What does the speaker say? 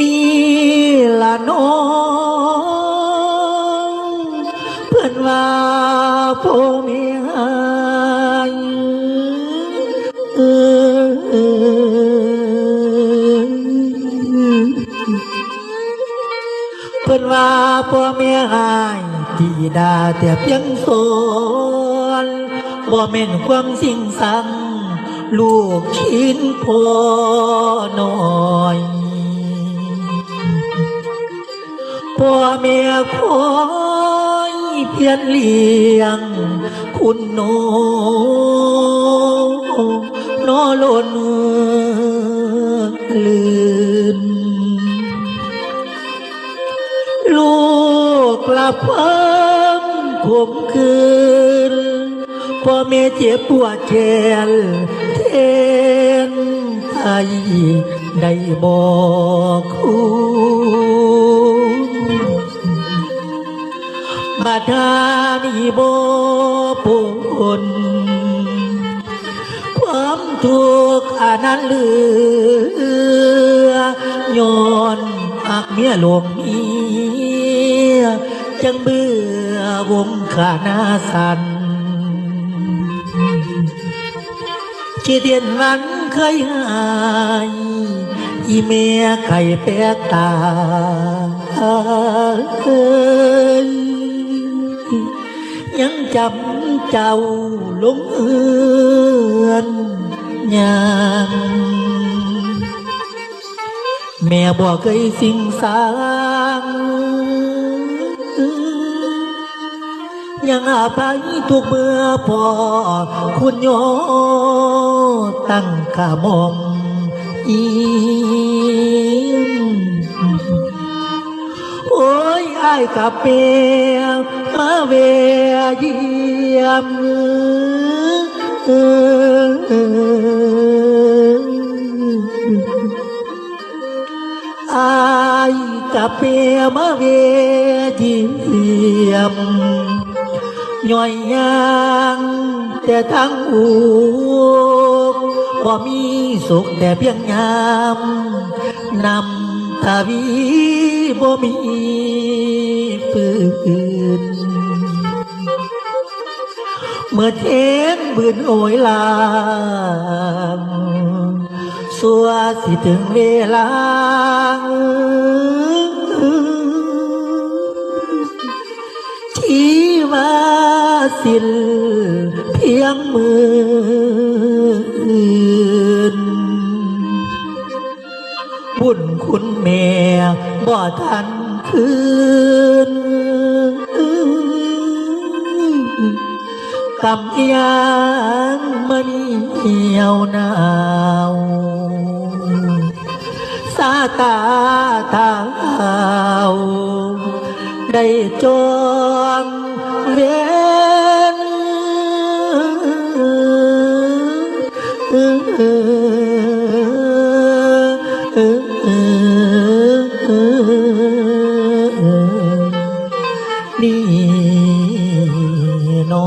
นี่ละน้องเพื่อนว่าพ่อแม่หายเออเพื่อนว่าพ่อแม่หายที่ดาแต่เพียงสอนบ่แม่นความสิ่งสังลูกชิ้นพ่อน้อย พ่อแม่คอยเพียรเลี้ยง คุณโนนอลนลืนลูกกลับเพิ่มขมคืนพ่อแม่เจ็บปวดแขนเทนไทยได้บอกคุณ บัดานี้บ่ปนความทุกข์อันนั้นเหลือย้อนอักเมียหลวงเมียจังเบื่อวงขานาสันชีเดียนวันเคยหายอีเมียไข่แปกตา ยังจำเจ้าลงเอือนยังแม่บอกเคยสิ่งสางยังอาภัยทุกเมื่อพอคุณโยตั้งขามอมอีม โอ้ยไอายกับเปียมาเวียเยี่ยมเอออายกับเปียมาเวทีเยี่ยมย่อยยางแต่ทั้งอูบ่มีสุขแต่เพียงยามนำทวี บ่มีฝืนเมื่อเทนบืนโอยลางสัวสิถึงเวลาที่ว่าสิ้นเพียงมือ บุญคุณแม่บ่ทันคืนกำยางมันเหี่ยวหนาวสาตาทางเอาได้จองเว นี้นอ